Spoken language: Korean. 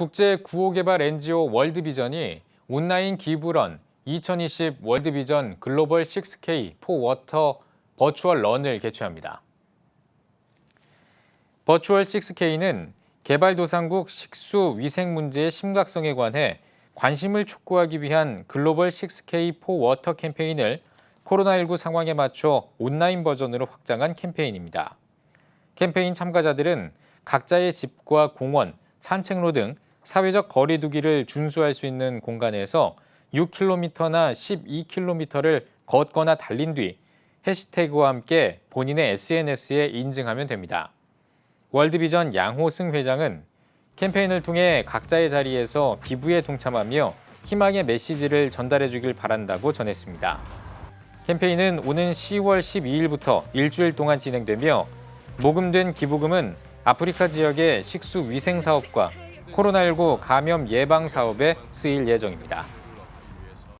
국제 구호개발 NGO 월드비전이 온라인 기부런 2020 월드비전 글로벌 6K 포 워터 버추얼 런을 개최합니다. 버추얼 6K는 개발도상국 식수 위생 문제의 심각성에 관해 관심을 촉구하기 위한 글로벌 6K 포 워터 캠페인을 코로나19 상황에 맞춰 온라인 버전으로 확장한 캠페인입니다. 캠페인 참가자들은 각자의 집과 공원, 산책로 등 사회적 거리두기를 준수할 수 있는 공간에서 6km나 12km를 걷거나 달린 뒤 해시태그와 함께 본인의 SNS에 인증하면 됩니다. 월드비전 양호승 회장은 캠페인을 통해 각자의 자리에서 기부에 동참하며 희망의 메시지를 전달해 주길 바란다고 전했습니다. 캠페인은 오는 10월 12일부터 일주일 동안 진행되며 모금된 기부금은 아프리카 지역의 식수 위생 사업과 코로나19 감염 예방 사업에 쓰일 예정입니다.